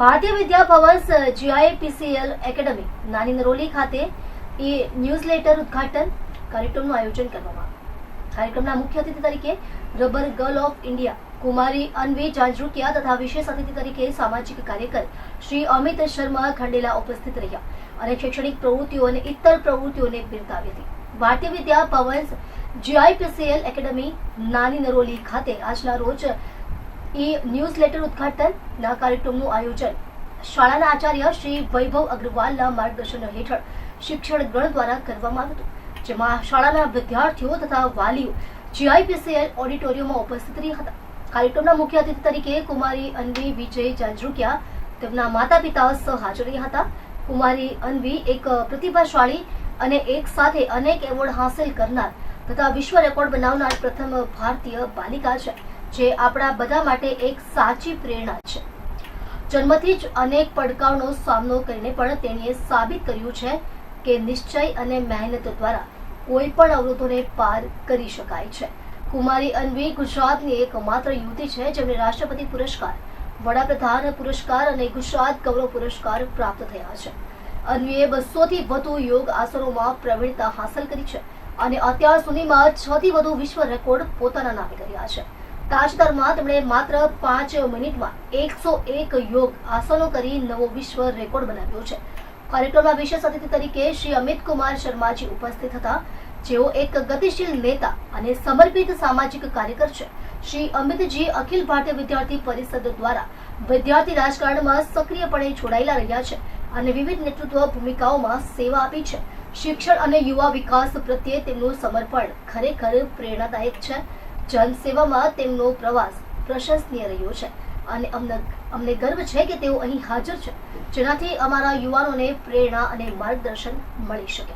ભારતીય વિદ્યા Bhavan's GIPCL academy, નાની નરોલી ખાતે એ ન્યૂઝલેટર ઉદ્ઘાટન કાર્યક્રમનું આયોજન કરવામાં કાર્યક્રમના મુખ્ય અતિથિ તરીકે rubber girl of India, Kumari Anvi Janjrukiya તથા વિશેષ અતિથિ તરીકે સામાજિક કાર્યકર શ્રી અમિત શર્મા ખંડેલા ઉપસ્થિત રહ્યા અને શૈક્ષણિક પ્રવૃત્તિઓ અને ઇતર પ્રવૃત્તિઓને બિરદાવી હતી. ભારતીય વિદ્યા ભવન્સ જીઆઈપીસીએલ એકેડમી, નાની નરોલી ખાતે આજના રોજ ઈ ન્યૂઝલેટર ઉદ્ઘાટનના કાર્યક્રમનું આયોજન. શાળાના આચાર્ય શ્રી વૈભવ અગ્રવાલના માર્ગદર્શન હેઠળ શિક્ષણ ગણ દ્વારા કરવામાં આવ્યું હતું, જેમાં શાળાના વિદ્યાર્થીઓ તથા વાલીઓ જીઆઈપીસીએલ ઓડિટોરિયમમાં ઉપસ્થિત રહ્યા હતા. કાર્યક્રમના મુખ્ય અતિથિ તરીકે કુમારી અન્વી વિજય જાંજરૂકિયા તેમના માતા પિતા હાજર રહ્યા હતા. કુમારી અન્વી એક પ્રતિભાશાળી અને એક સાથે અનેક એવોર્ડ હાંસલ કરનાર તથા વિશ્વ રેકોર્ડ બનાવનાર પ્રથમ ભારતીય બાલિકા છે. જે આપણા બધા માટે એક સાચી પ્રેરણા છે. જન્મથી જ અનેક પડકારનો સામનો કરીને પણ તેણીએ સાબિત કર્યું છે કે નિશ્ચય અને મહેનત દ્વારા કોઈ પણ અવરોધોને પાર કરી શકાય છે. કુમારી અન્વી ગુજરાતની એકમાત્ર યુવતી છે જેમને રાષ્ટ્રપતિ પુરસ્કાર, વડાપ્રધાન પુરસ્કાર અને ગુજરાત ગૌરવ પુરસ્કાર પ્રાપ્ત થયા છે. અન્વીએ બસોથી વધુ યોગ આસનોમાં પ્રવીણતા હાંસલ કરી છે અને અત્યાર સુધીમાં છ થી વધુ વિશ્વ રેકોર્ડ પોતાના નામે કર્યા છે. તાજેતરમાં તેમણે માત્ર પાંચ મિનિટમાં એકસો એક યોગ આસનો કરી નવો વિશ્વ રેકોર્ડ બનાવ્યો છે. કાર્યક્રમમાં વિશેષ અતિથિ તરીકે શ્રી અમિત કુમાર શર્માજી ઉપસ્થિત હતા. જેઓ એક ગતિશીલ નેતા અને સમર્પિત સામાજિક કાર્યકર છે. શ્રી અમિતજી અખિલ ભારતીય વિદ્યાર્થી પરિષદ દ્વારા વિદ્યાર્થી રાજકારણમાં સક્રિયપણે જોડાયેલા રહ્યા છે અને વિવિધ નેતૃત્વ ભૂમિકાઓમાં સેવા આપી છે. શિક્ષણ અને યુવા વિકાસ પ્રત્યે તેમનું સમર્પણ ખરેખર પ્રેરણાદાયક છે. જનસેવામાં તેમનો પ્રવાસ પ્રશંસનીય રહ્યો છે. અને અમને અમને ગર્વ છે કે તેઓ અહીં હાજર છે, જેનાથી અમારા યુવાનોને પ્રેરણા અને માર્ગદર્શન મળી શકે.